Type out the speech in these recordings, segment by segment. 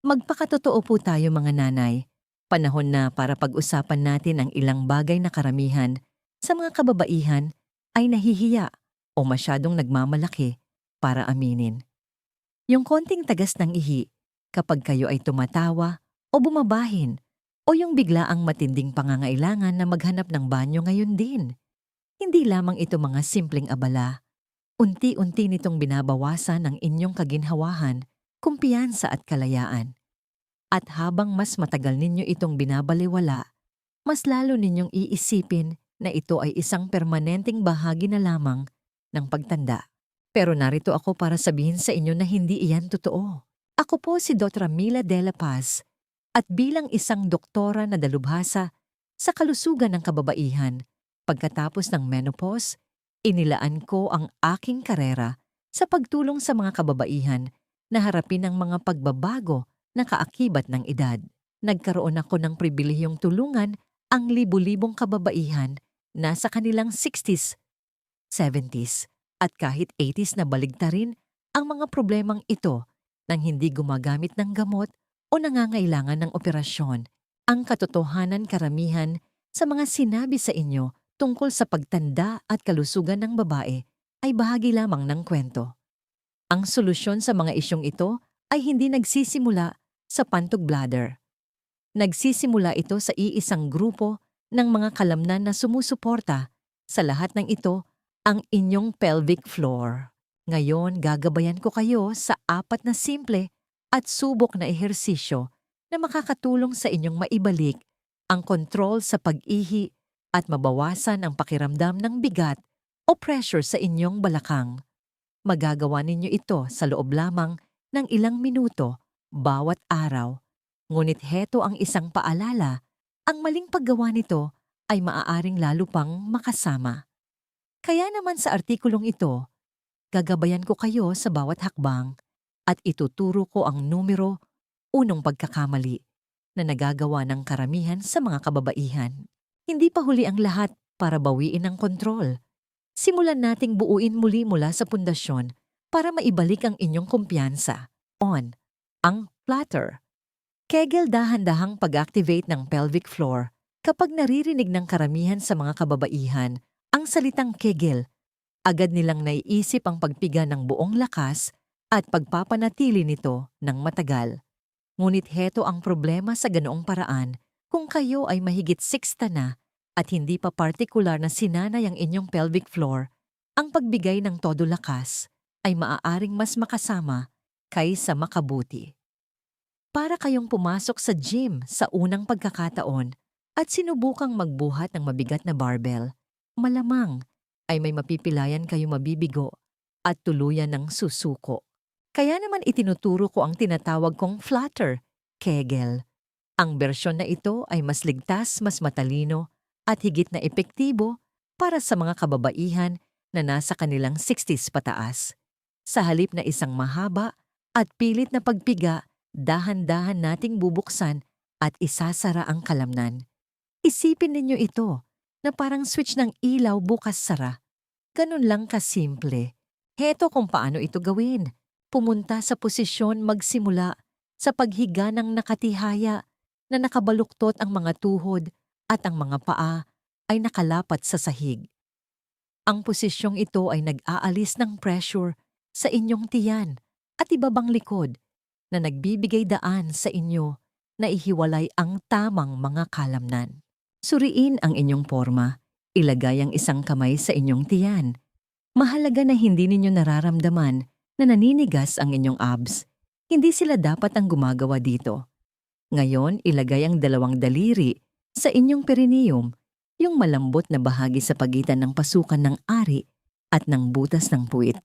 Magpakatotoo po tayo mga nanay. Panahon na para pag-usapan natin ang ilang bagay na karamihan sa mga kababaihan ay nahihiya o masyadong nagmamalaki para aminin. Yung konting tagas ng ihi kapag kayo ay tumatawa o bumabahin o yung biglaang matinding pangangailangan na maghanap ng banyo ngayon din. Hindi lamang ito mga simpleng abala. Unti-unti nitong binabawasan ang inyong kaginhawahan, kumpiyansa at kalayaan. At habang mas matagal ninyo itong binabaliwala, mas lalo ninyong iisipin na ito ay isang permanenteng bahagi na lamang ng pagtanda. Pero narito ako para sabihin sa inyo na hindi iyan totoo. Ako po si Dr. Mila De La Paz at bilang isang doktora na dalubhasa sa kalusugan ng kababaihan, pagkatapos ng menopause, inilaan ko ang aking karera sa pagtulong sa mga kababaihan na harapin ang mga pagbabago na kaakibat ng edad. Nagkaroon ako ng pribilehiyong tulungan ang libu-libong kababaihan na sa kanilang 60s, 70s at kahit 80s na baligtarin ang mga problemang ito nang hindi gumagamit ng gamot o nangangailangan ng operasyon. Ang katotohanan karamihan sa mga sinabi sa inyo tungkol sa pagtanda at kalusugan ng babae ay bahagi lamang ng kwento. Ang solusyon sa mga isyong ito ay hindi nagsisimula sa pantog bladder. Nagsisimula ito sa iisang grupo ng mga kalamnan na sumusuporta sa lahat ng ito ang inyong pelvic floor. Ngayon, gagabayan ko kayo sa apat na simple at subok na ehersisyo na makakatulong sa inyong maibalik ang kontrol sa pag-ihi at mabawasan ang pakiramdam ng bigat o pressure sa inyong balakang. Magagawa ninyo ito sa loob lamang ng ilang minuto bawat araw. Ngunit heto ang isang paalala, ang maling paggawa nito ay maaaring lalo pang makasama. Kaya naman sa artikulong ito, gagabayan ko kayo sa bawat hakbang at ituturo ko ang numero unong pagkakamali na nagagawa ng karamihan sa mga kababaihan. Hindi pa huli ang lahat para bawiin ang kontrol. Simulan nating buuin muli mula sa pundasyon para maibalik ang inyong kumpiyansa. On, ang flatter. Kegel dahan-dahang pag-activate ng pelvic floor kapag naririnig ng karamihan sa mga kababaihan ang salitang kegel agad nilang naiisip ang pagpiga ng buong lakas at pagpapanatili nito ng matagal. Ngunit heto ang problema sa ganoong paraan kung kayo ay mahigit 60 na at hindi pa partikular na sinanay ang inyong pelvic floor, ang pagbigay ng todo lakas ay maaaring mas makasama kaysa makabuti. Para kayong pumasok sa gym sa unang pagkakataon at sinubukang magbuhat ng mabigat na barbell, malamang ay may mapipilayan kayo mabibigo at tuluyan ng susuko. Kaya naman itinuturo ko ang tinatawag kong flutter, kegel. Ang bersyon na ito ay mas ligtas, mas matalino, at higit na epektibo para sa mga kababaihan na nasa kanilang 60s pataas. Sa halip na isang mahaba at pilit na pagpiga, dahan-dahan nating bubuksan at isasara ang kalamnan. Isipin ninyo ito na parang switch ng ilaw bukas-sara. Ganun lang kasimple. Heto kung paano ito gawin. Pumunta sa posisyon magsimula sa paghiga ng nakatihaya na nakabaluktot ang mga tuhod at ang mga paa ay nakalapat sa sahig. Ang posisyong ito ay nag-aalis ng pressure sa inyong tiyan at ibabang likod na nagbibigay daan sa inyo na ihiwalay ang tamang mga kalamnan. Suriin ang inyong forma. Ilagay ang isang kamay sa inyong tiyan. Mahalaga na hindi ninyo nararamdaman na naninigas ang inyong abs. Hindi sila dapat ang gumagawa dito. Ngayon, ilagay ang dalawang daliri sa inyong perineum, yung malambot na bahagi sa pagitan ng pasukan ng ari at ng butas ng puwit.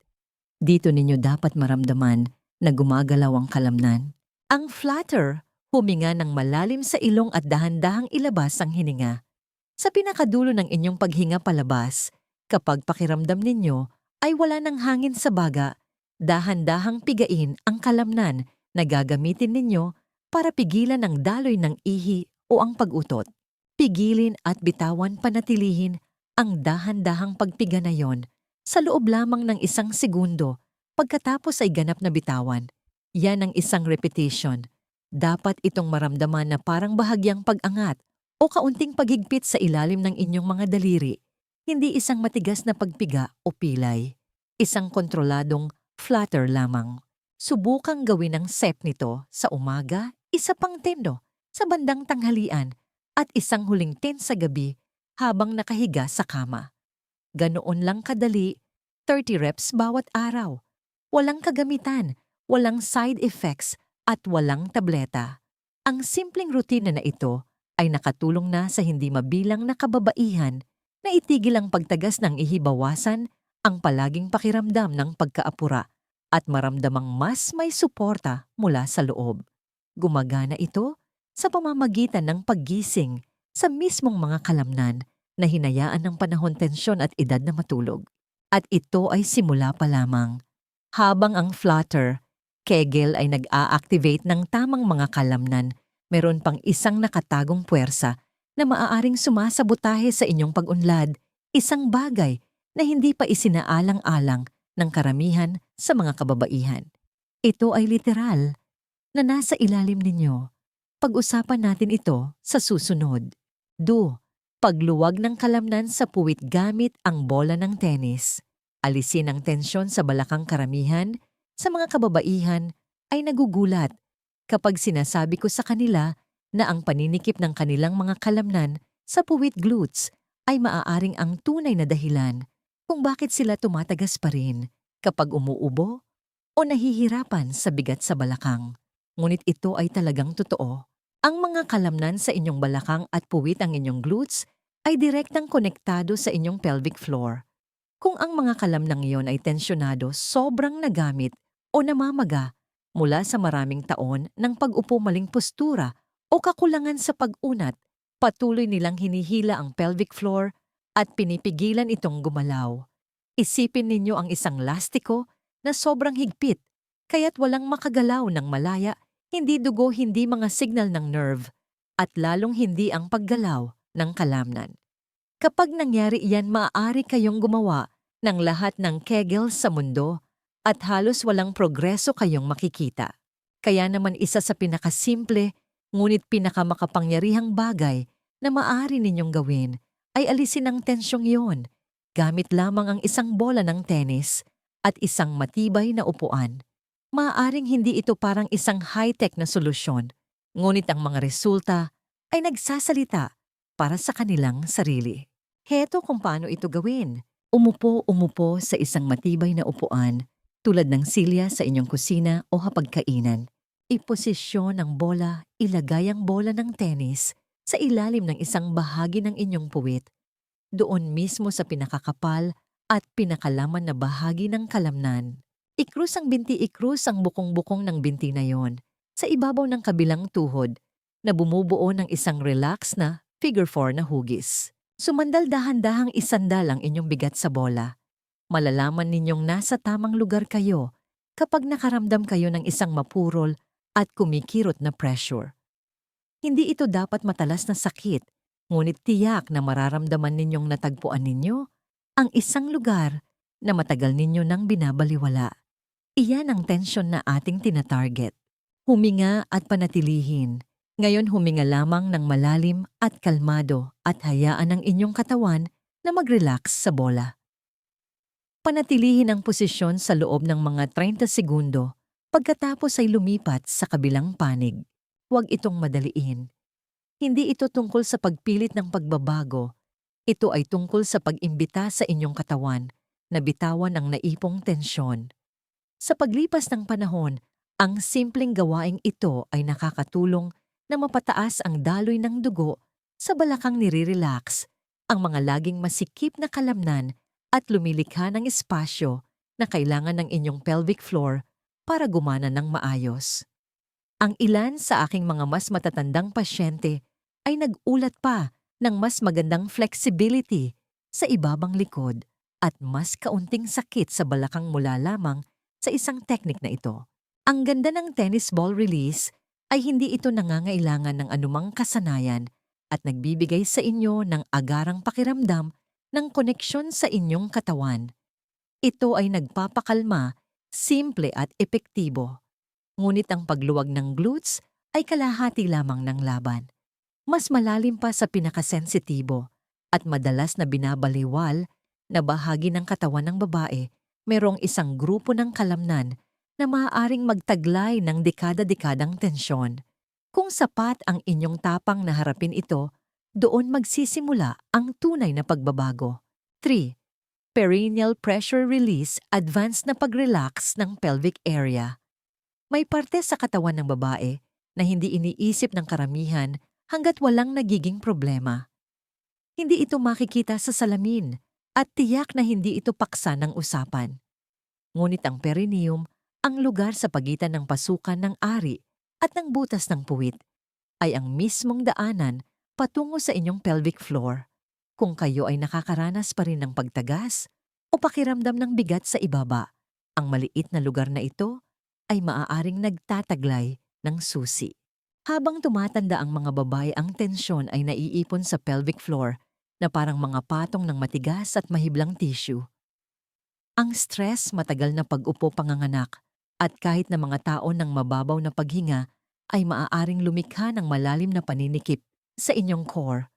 Dito ninyo dapat maramdaman na gumagalaw ang kalamnan. Ang flutter Huminga ng malalim sa ilong at dahan-dahang ilabas ang hininga. Sa pinakadulo ng inyong paghinga palabas, kapag pakiramdam ninyo ay wala ng hangin sa baga, dahan-dahang pigain ang kalamnan na gagamitin ninyo para pigilan ang daloy ng ihi o ang pag-utot. Pigilin at bitawan panatilihin ang dahan-dahang pagpiga na yon sa loob lamang ng isang segundo pagkatapos ay ganap na bitawan. Yan ang isang repetition Dapat itong maramdaman na parang bahagyang pag-angat o kaunting paghigpit sa ilalim ng inyong mga daliri. Hindi isang matigas na pagpiga o pilay. Isang kontroladong flutter lamang. Subukang gawin ang set nito sa umaga, isa pang tendo sa bandang tanghalian at isang huling ten sa gabi habang nakahiga sa kama. Ganoon lang kadali, 30 reps bawat araw. Walang kagamitan, walang side effects at walang tableta. Ang simpleng rutina na ito ay nakatulong na sa hindi mabilang na kababaihan na itigil ang pagtagas ng ihibawasan ang palaging pakiramdam ng pagkaapura at maramdamang mas may suporta mula sa loob. Gumagana ito sa pamamagitan ng paggising sa mismong mga kalamnan na hinayaan ng panahon tensyon at edad na matulog. At ito ay simula pa lamang. Habang ang flutter, Kegel ay nag-a-activate ng tamang mga kalamnan, meron pang isang nakatagong puwersa na maaaring sumasabotahe sa inyong pag-unlad, isang bagay na hindi pa isinaalang-alang ng karamihan sa mga kababaihan. Ito ay literal na nasa ilalim ninyo. Pag-usapan natin ito sa susunod. Do, pagluwag ng kalamnan sa puwit gamit ang bola ng tennis. Alisin ang tensyon sa balakang karamihan sa mga kababaihan ay nagugulat kapag sinasabi ko sa kanila na ang paninikip ng kanilang mga kalamnan sa puwit glutes ay maaaring ang tunay na dahilan kung bakit sila tumatagas pa rin kapag umuubo o nahihirapan sa bigat sa balakang. Ngunit ito ay talagang totoo. Ang mga kalamnan sa inyong balakang at puwit ang inyong glutes ay direktang konektado sa inyong pelvic floor. Kung ang mga kalamnang iyon ay tensyonado, sobrang nagamit o namamaga mula sa maraming taon ng pag-upo maling postura o kakulangan sa pag-unat, patuloy nilang hinihila ang pelvic floor at pinipigilan itong gumalaw. Isipin ninyo ang isang lastiko na sobrang higpit, kaya't walang makagalaw ng malaya hindi dugo, hindi mga signal ng nerve, at lalong hindi ang paggalaw ng kalamnan. Kapag nangyari iyan, maaari kayong gumawa ng lahat ng kegel sa mundo at halos walang progreso kayong makikita. Kaya naman isa sa pinakasimple ngunit pinakamakapangyarihang bagay na maaari ninyong gawin ay alisin ang tensyong iyon gamit lamang ang isang bola ng tennis at isang matibay na upuan Maaaring hindi ito parang isang high-tech na solusyon, ngunit ang mga resulta ay nagsasalita para sa kanilang sarili. Heto kung paano ito gawin. Umupo-umupo sa isang matibay na upuan tulad ng silya sa inyong kusina o hapagkainan. Iposisyon ang bola, ilagay ang bola ng tennis sa ilalim ng isang bahagi ng inyong puwit. Doon mismo sa pinakakapal at pinakalaman na bahagi ng kalamnan. Ikrus ang binti ikrus ang bukong-bukong ng binti na yon sa ibabaw ng kabilang tuhod na bumubuo ng isang relax na figure 4 na hugis. Sumandal dahan-dahang isandal ang inyong bigat sa bola. Malalaman ninyong nasa tamang lugar kayo kapag nakaramdam kayo ng isang mapurol at kumikirot na pressure. Hindi ito dapat matalas na sakit, ngunit tiyak na mararamdaman ninyong natagpuan ninyo ang isang lugar na matagal ninyo nang binabaliwala. Iyan ang tensyon na ating tinatarget. Huminga at panatilihin. Ngayon huminga lamang ng malalim at kalmado at hayaan ang inyong katawan na mag-relax sa bola. Panatilihin ang posisyon sa loob ng mga 30 segundo pagkatapos ay lumipat sa kabilang panig. Huwag itong madaliin. Hindi ito tungkol sa pagpilit ng pagbabago. Ito ay tungkol sa pag-imbita sa inyong katawan na bitawan ang naipong tensyon. Sa paglipas ng panahon, ang simpleng gawaing ito ay nakakatulong na mapataas ang daloy ng dugo sa balakang nire-relax, ang mga laging masikip na kalamnan at lumilikha ng espasyo na kailangan ng inyong pelvic floor para gumana ng maayos. Ang ilan sa aking mga mas matatandang pasyente ay nag-ulat pa ng mas magandang flexibility sa ibabang likod at mas kaunting sakit sa balakang mula lamang sa isang teknik na ito. Ang ganda ng tennis ball release ay hindi ito nangangailangan ng anumang kasanayan at nagbibigay sa inyo ng agarang pakiramdam ng koneksyon sa inyong katawan. Ito ay nagpapakalma, simple at epektibo. Ngunit ang pagluwag ng glutes ay kalahati lamang ng laban. Mas malalim pa sa pinakasensitibo at madalas na binabaliwal na bahagi ng katawan ng babae, merong isang grupo ng kalamnan na maaaring magtaglay ng dekada-dekadang tensyon. Kung sapat ang inyong tapang na harapin ito, doon magsisimula ang tunay na pagbabago. 3. Perineal pressure release, advanced na pag-relax ng pelvic area. May parte sa katawan ng babae na hindi iniisip ng karamihan hanggat walang nagiging problema. Hindi ito makikita sa salamin at tiyak na hindi ito paksa ng usapan. Ngunit ang perineum, ang lugar sa pagitan ng pasukan ng ari at ng butas ng puwit, ay ang mismong daanan patungo sa inyong pelvic floor. Kung kayo ay nakakaranas pa rin ng pagtagas o pakiramdam ng bigat sa ibaba, ang maliit na lugar na ito ay maaaring nagtataglay ng susi. Habang tumatanda ang mga babae, ang tensyon ay naiipon sa pelvic floor na parang mga patong ng matigas at mahiblang tissue. Ang stress, matagal na pag-upo panganganak, at kahit na mga tao ng mababaw na paghinga ay maaaring lumikha ng malalim na paninikip sa inyong core.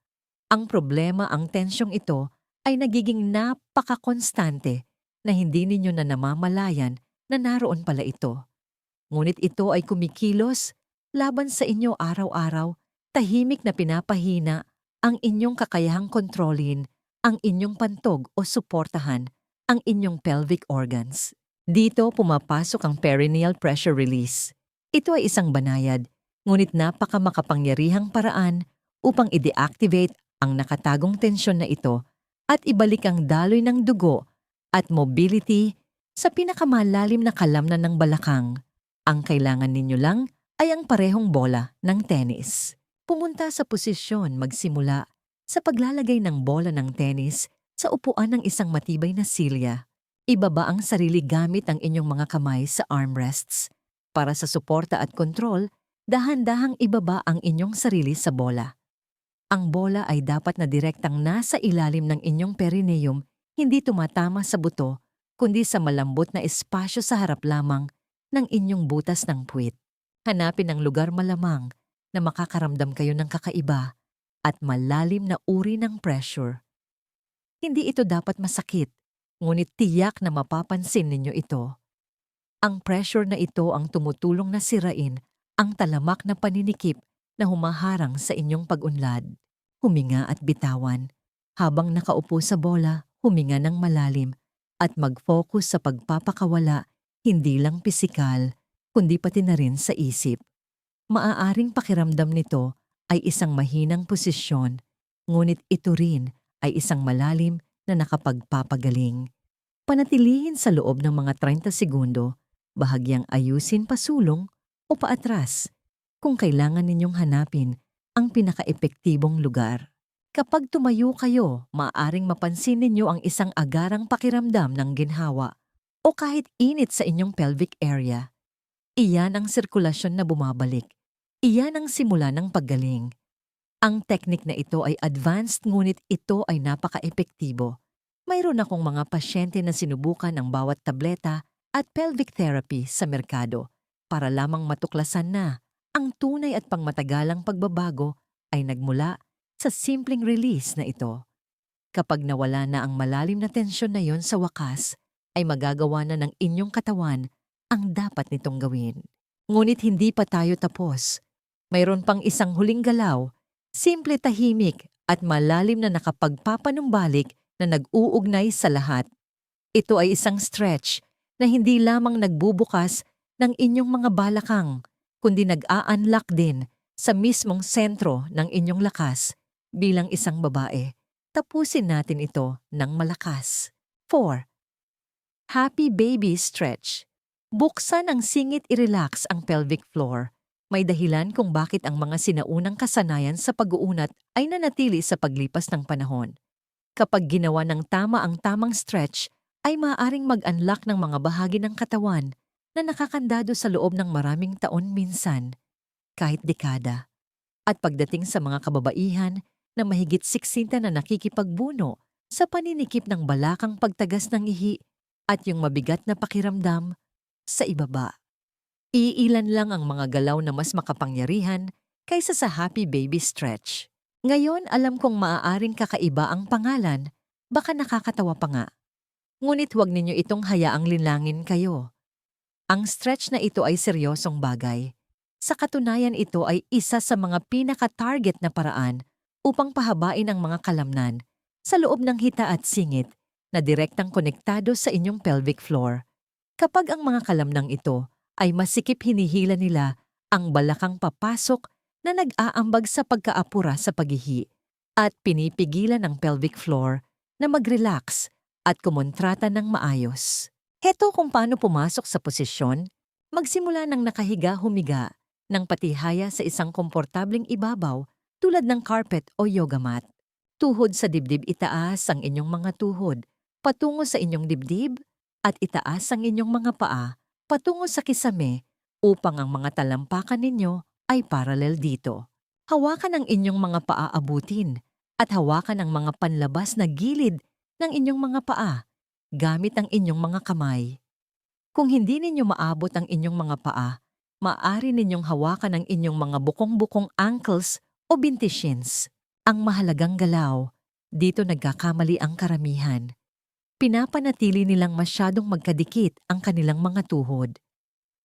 Ang problema, ang tensyong ito ay nagiging napaka-konstante na hindi ninyo na namamalayan na naroon pala ito. Ngunit ito ay kumikilos laban sa inyo araw-araw, tahimik na pinapahina ang inyong kakayahang kontrolin, ang inyong pantog o suportahan, ang inyong pelvic organs. Dito pumapasok ang perineal pressure release. Ito ay isang banayad, ngunit napaka makapangyarihang paraan upang i-deactivate ang nakatagong tensyon na ito at ibalik ang daloy ng dugo at mobility sa pinakamalalim na kalamnan ng balakang. Ang kailangan ninyo lang ay ang parehong bola ng tennis. Pumunta sa posisyon magsimula sa paglalagay ng bola ng tennis sa upuan ng isang matibay na silya. Ibaba ang sarili gamit ang inyong mga kamay sa armrests. Para sa suporta at kontrol, dahan-dahang ibaba ang inyong sarili sa bola. Ang bola ay dapat na direktang nasa ilalim ng inyong perineum, hindi tumatama sa buto, kundi sa malambot na espasyo sa harap lamang ng inyong butas ng puwit. Hanapin ang lugar malamang na makakaramdam kayo ng kakaiba at malalim na uri ng pressure. Hindi ito dapat masakit, ngunit tiyak na mapapansin ninyo ito. Ang pressure na ito ang tumutulong na sirain ang talamak na paninikip na humaharang sa inyong pag-unlad. Huminga at bitawan. Habang nakaupo sa bola, huminga ng malalim at mag-focus sa pagpapakawala hindi lang pisikal, kundi pati na rin sa isip. Maaaring pakiramdam nito ay isang mahinang posisyon, ngunit ito rin ay isang malalim na nakapagpapagaling. Panatilihin sa loob ng mga 30 segundo, bahagyang ayusin pasulong o paatras kung kailangan ninyong hanapin ang pinakaepektibong lugar. Kapag tumayo kayo, maaaring mapansin ninyo ang isang agarang pakiramdam ng ginhawa o kahit init sa inyong pelvic area. Iyan ang sirkulasyon na bumabalik. Iyan ang simula ng paggaling. Ang teknik na ito ay advanced ngunit ito ay napaka-epektibo. Mayroon akong mga pasyente na sinubukan ang bawat tableta at pelvic therapy sa merkado para lamang matuklasan na ang tunay at pangmatagalang pagbabago ay nagmula sa simpleng release na ito. Kapag nawala na ang malalim na tensyon na yon sa wakas, ay magagawa na ng inyong katawan ang dapat nitong gawin. Ngunit hindi pa tayo tapos. Mayroon pang isang huling galaw, simple tahimik at malalim na nakapagpapanumbalik na nag-uugnay sa lahat. Ito ay isang stretch na hindi lamang nagbubukas ng inyong mga balakang, kundi nag-a-unlock din sa mismong sentro ng inyong lakas bilang isang babae. Tapusin natin ito ng malakas. 4. Happy Baby Stretch Buksan ang singit i-relax ang pelvic floor. May dahilan kung bakit ang mga sinaunang kasanayan sa pag-uunat ay nanatili sa paglipas ng panahon. Kapag ginawa ng tama ang tamang stretch, ay maaaring mag-unlock ng mga bahagi ng katawan na nakakandado sa loob ng maraming taon minsan, kahit dekada. At pagdating sa mga kababaihan na mahigit siksinta na nakikipagbuno sa paninikip ng balakang pagtagas ng ihi at yung mabigat na pakiramdam sa ibaba. Iilan lang ang mga galaw na mas makapangyarihan kaysa sa Happy Baby Stretch. Ngayon alam kong maaaring kakaiba ang pangalan, baka nakakatawa pa nga. Ngunit huwag ninyo itong hayaang linlangin kayo. Ang stretch na ito ay seryosong bagay. Sa katunayan ito ay isa sa mga pinaka-target na paraan upang pahabain ang mga kalamnan sa loob ng hita at singit na direktang konektado sa inyong pelvic floor. Kapag ang mga kalamnang ito ay masikip hinihila nila ang balakang papasok na nag-aambag sa pagkaapura sa paghihi at pinipigilan ng pelvic floor na mag-relax at kumontrata ng maayos. Heto kung paano pumasok sa posisyon, magsimula ng nakahiga humiga ng patihaya sa isang komportabling ibabaw tulad ng carpet o yoga mat. Tuhod sa dibdib itaas ang inyong mga tuhod, patungo sa inyong dibdib at itaas ang inyong mga paa patungo sa kisame upang ang mga talampakan ninyo ay paralel dito. Hawakan ang inyong mga paa abutin at hawakan ang mga panlabas na gilid ng inyong mga paa gamit ang inyong mga kamay. Kung hindi ninyo maabot ang inyong mga paa, maaari ninyong hawakan ang inyong mga bukong-bukong ankles o binti. Ang mahalagang galaw, dito nagkakamali ang karamihan. Pinapanatili nilang masyadong magkadikit ang kanilang mga tuhod.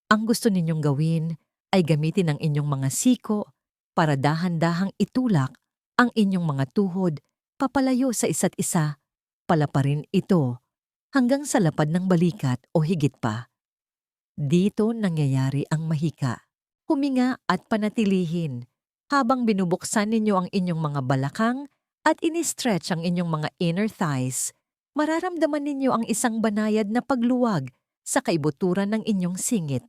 Ang gusto ninyong gawin ay gamitin ang inyong mga siko para dahan-dahang itulak ang inyong mga tuhod papalayo sa isa't isa, palaparin ito hanggang sa lapad ng balikat o higit pa. Dito nangyayari ang mahika. Huminga at panatilihin habang binubuksan ninyo ang inyong mga balakang at ini-stretch ang inyong mga inner thighs, mararamdaman ninyo ang isang banayad na pagluwag sa kaibuturan ng inyong singit.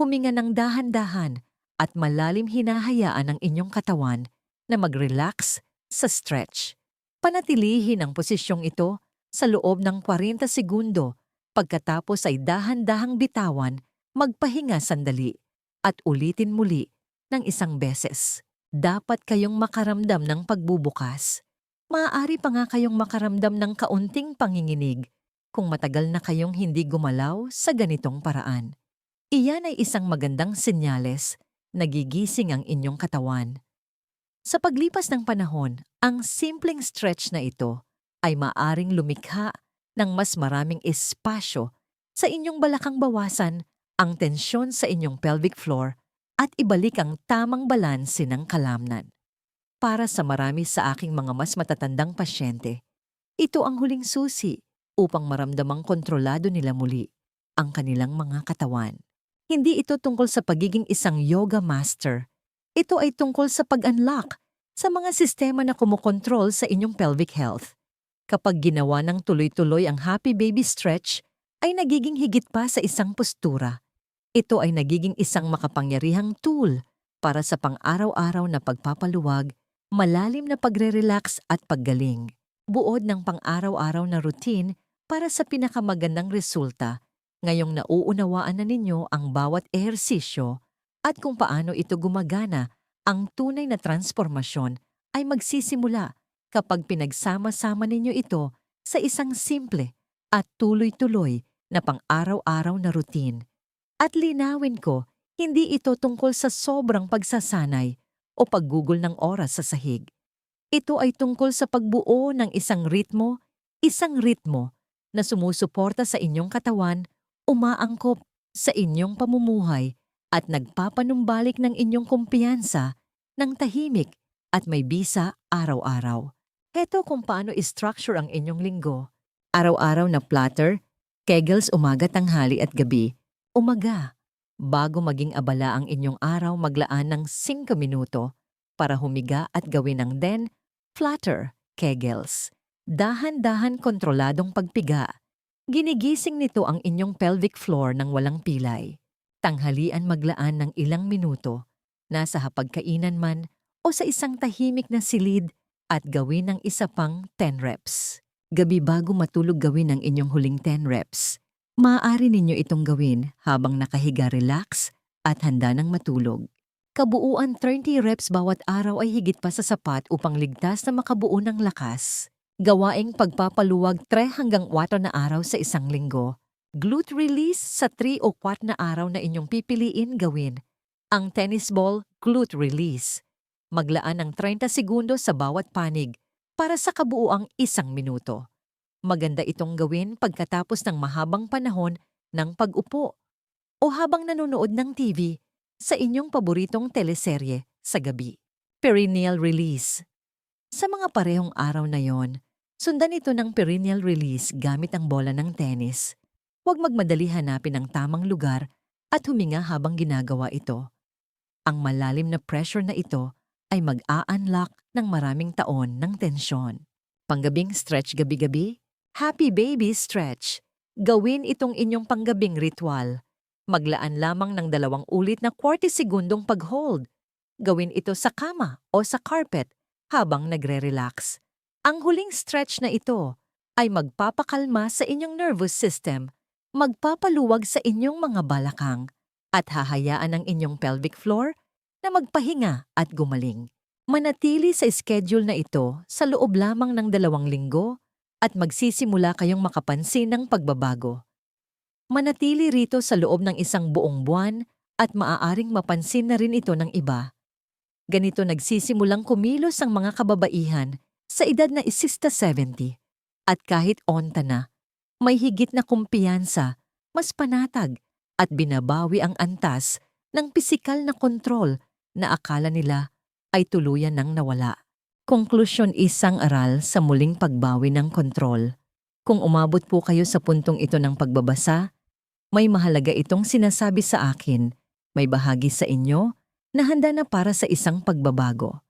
Huminga ng dahan-dahan at malalim hinahayaan ang inyong katawan na mag-relax sa stretch. Panatilihin ang posisyong ito sa loob ng 40 segundo pagkatapos ay dahan-dahang bitawan, magpahinga sandali at ulitin muli ng isang beses. Dapat kayong makaramdam ng pagbubukas. Maaari pa nga kayong makaramdam ng kaunting panginginig kung matagal na kayong hindi gumalaw sa ganitong paraan. Iyan ay isang magandang senyales na gigising ang inyong katawan. Sa paglipas ng panahon, ang simpleng stretch na ito ay maaring lumikha ng mas maraming espasyo sa inyong balakang bawasan ang tensyon sa inyong pelvic floor at ibalik ang tamang balanse ng kalamnan. Para sa marami sa aking mga mas matatandang pasyente, ito ang huling susi upang maramdamang kontrolado nila muli ang kanilang mga katawan. Hindi ito tungkol sa pagiging isang yoga master. Ito ay tungkol sa pag-unlock sa mga sistema na kumokontrol sa inyong pelvic health. Kapag ginawa ng tuloy-tuloy ang happy baby stretch, ay nagiging higit pa sa isang postura. Ito ay nagiging isang makapangyarihang tool para sa pang-araw-araw na pagpapaluwag, malalim na pagre-relax at paggaling. Buod ng pang-araw-araw na routine para sa pinakamagandang resulta, ngayong nauunawaan na ninyo ang bawat ehersisyo at kung paano ito gumagana, ang tunay na transformasyon ay magsisimula kapag pinagsama-sama ninyo ito sa isang simple at tuloy-tuloy na pang-araw-araw na routine. At linawin ko, hindi ito tungkol sa sobrang pagsasanay o paggugol ng oras sa sahig. Ito ay tungkol sa pagbuo ng isang ritmo, isang ritmo na sumusuporta sa inyong katawan, umaangkop sa inyong pamumuhay at nagpapanumbalik ng inyong kumpiyansa ng tahimik at may bisa araw-araw. Heto kung paano i-structure ang inyong linggo. Araw-araw na platter, kegels umaga, tanghali at gabi. Umaga, bago maging abala ang inyong araw maglaan ng 5 minuto para humiga at gawin ng den, flatter, kegels. Dahan-dahan kontroladong pagpiga. Ginigising nito ang inyong pelvic floor ng walang pilay. Tanghalian maglaan ng ilang minuto, nasa hapagkainan man o sa isang tahimik na silid at gawin ng isa pang 10 reps. Gabi bago matulog gawin ang inyong huling 10 reps. Maaari ninyo itong gawin habang nakahiga relax at handa ng matulog. Kabuuan 30 reps bawat araw ay higit pa sa sapat upang ligtas na makabuo ng lakas. Gawaing pagpapaluwag 3 hanggang 4 na araw sa isang linggo. Glute release sa 3 o 4 na araw na inyong pipiliin gawin. Ang tennis ball glute release. Maglaan ng 30 segundo sa bawat panig para sa kabuuang isang minuto. Maganda itong gawin pagkatapos ng mahabang panahon ng pag-upo o habang nanonood ng TV sa inyong paboritong teleserye sa gabi. Perineal release. Sa mga parehong araw na yon, sundan ito ng perineal release gamit ang bola ng tennis. Huwag magmadali hanapin ang tamang lugar at huminga habang ginagawa ito. Ang malalim na pressure na ito ay mag-a-unlock ng maraming taon ng tensyon. Panggabing stretch gabi-gabi, happy baby stretch. Gawin itong inyong panggabing ritual. Maglaan lamang ng dalawang ulit na 40 segundong pag-hold. Gawin ito sa kama o sa carpet habang nagre-relax. Ang huling stretch na ito ay magpapakalma sa inyong nervous system, magpapaluwag sa inyong mga balakang, at hahayaan ang inyong pelvic floor na magpahinga at gumaling. Manatili sa schedule na ito sa loob lamang ng dalawang linggo at magsisimula kayong makapansin ng pagbabago. Manatili rito sa loob ng isang buong buwan at maaaring mapansin na rin ito ng iba. Ganito nagsisimulang kumilos ang mga kababaihan sa edad na isista 70 at kahit onta na, may higit na kumpiyansa, mas panatag at binabawi ang antas ng pisikal na kontrol na akala nila ay tuluyan nang nawala. Konklusyon isang aral sa muling pagbawi ng kontrol. Kung umabot po kayo sa puntong ito ng pagbabasa, may mahalaga itong sinasabi sa akin, may bahagi sa inyo na handa na para sa isang pagbabago.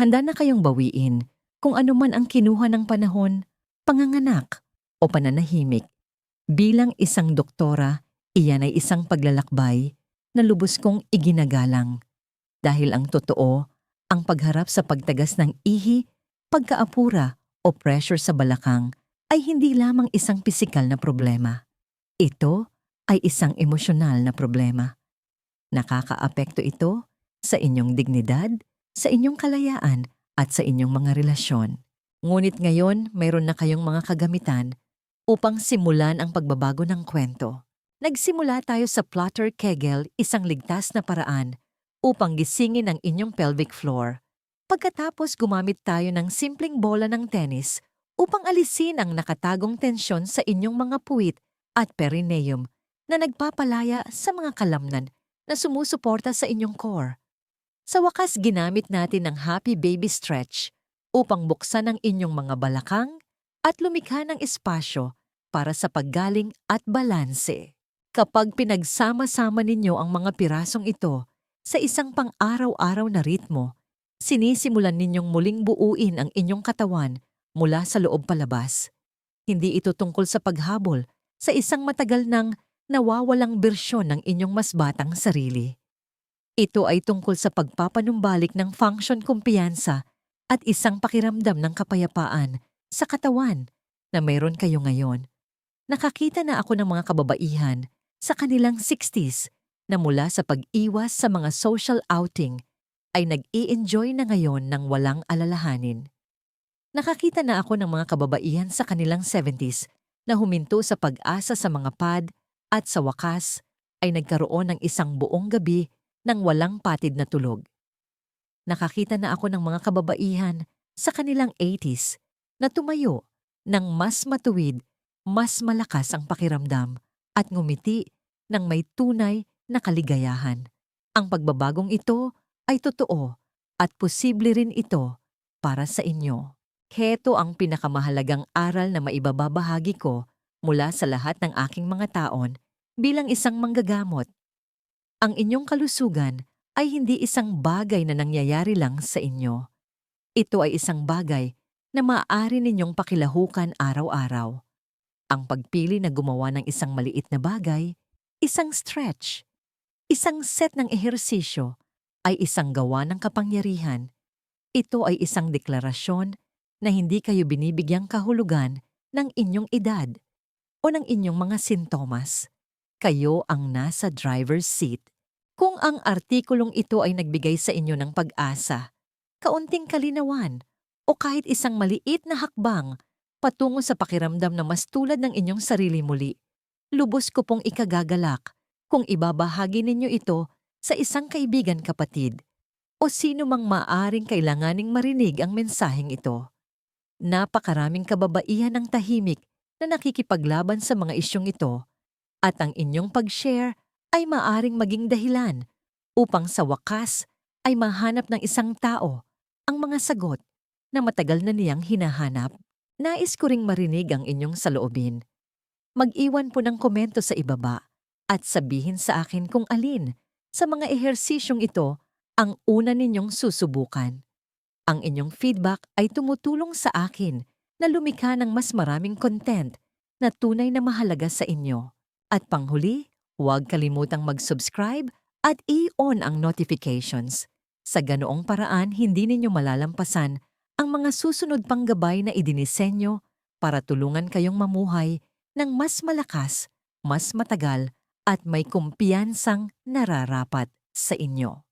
Handa na kayong bawiin kung ano man ang kinuha ng panahon, panganganak o pananahimik. Bilang isang doktora, iyan ay isang paglalakbay na lubos kong iginagalang. Dahil ang totoo, ang pagharap sa pagtagas ng ihi, pagkaapura o pressure sa balakang ay hindi lamang isang pisikal na problema. Ito ay isang emosyonal na problema. Nakakaapekto ito sa inyong dignidad, sa inyong kalayaan at sa inyong mga relasyon. Ngunit ngayon, mayroon na kayong mga kagamitan upang simulan ang pagbabago ng kwento. Nagsimula tayo sa Plotter Kegel, isang ligtas na paraan upang gisingin ang inyong pelvic floor. Pagkatapos gumamit tayo ng simpleng bola ng tennis upang alisin ang nakatagong tensyon sa inyong mga puwit at perineum na nagpapalaya sa mga kalamnan na sumusuporta sa inyong core. Sa wakas ginamit natin ang Happy Baby Stretch upang buksan ang inyong mga balakang at lumikha ng espasyo para sa paggaling at balanse. Kapag pinagsama-sama ninyo ang mga pirasong ito sa isang pang-araw-araw na ritmo, sinisimulan ninyong muling buuin ang inyong katawan mula sa loob palabas. Hindi ito tungkol sa paghabol sa isang matagal nang nawawalang bersyon ng inyong mas batang sarili. Ito ay tungkol sa pagpapanumbalik ng function kumpiyansa at isang pakiramdam ng kapayapaan sa katawan na mayroon kayo ngayon. Nakakita na ako ng mga kababaihan sa kanilang 60s na mula sa pag-iwas sa mga social outing ay nag-i-enjoy na ngayon ng walang alalahanin. Nakakita na ako ng mga kababaihan sa kanilang 70s na huminto sa pag-asa sa mga pad at sa wakas ay nagkaroon ng isang buong gabi ng walang patid na tulog. Nakakita na ako ng mga kababaihan sa kanilang 80s na tumayo ng mas matuwid, mas malakas ang pakiramdam at ngumiti ng may tunay na kaligayahan. Ang pagbabagong ito ay totoo at posible rin ito para sa inyo. Heto ang pinakamahalagang aral na maibababahagi ko mula sa lahat ng aking mga taon bilang isang manggagamot. Ang inyong kalusugan ay hindi isang bagay na nangyayari lang sa inyo. Ito ay isang bagay na maaari ninyong pakilahukan araw-araw. Ang pagpili na gumawa ng isang maliit na bagay, isang stretch, isang set ng ehersisyo, ay isang gawa ng kapangyarihan. Ito ay isang deklarasyon na hindi kayo binibigyang kahulugan ng inyong edad o ng inyong mga sintomas. Kayo ang nasa driver's seat. Kung ang artikulong ito ay nagbigay sa inyo ng pag-asa, kaunting kalinawan, o kahit isang maliit na hakbang patungo sa pakiramdam na mas tulad ng inyong sarili muli, lubos ko pong ikagagalak kung ibabahagi ninyo ito sa isang kaibigan kapatid o sino mang maaring kailanganing marinig ang mensaheng ito. Napakaraming kababaihan ang tahimik na nakikipaglaban sa mga isyong ito at ang inyong pag-share ay maaring maging dahilan upang sa wakas ay mahanap ng isang tao ang mga sagot na matagal na niyang hinahanap. Nais ko ring marinig ang inyong saloobin. Mag-iwan po ng komento sa ibaba at sabihin sa akin kung alin sa mga ehersisyong ito ang una ninyong susubukan. Ang inyong feedback ay tumutulong sa akin na lumikha ng mas maraming content na tunay na mahalaga sa inyo. At panghuli, huwag kalimutang mag-subscribe at i-on ang notifications. Sa ganoong paraan, hindi ninyo malalampasan ang mga susunod pang gabay na idinisenyo para tulungan kayong mamuhay ng mas malakas, mas matagal at may kumpiyansang nararapat sa inyo.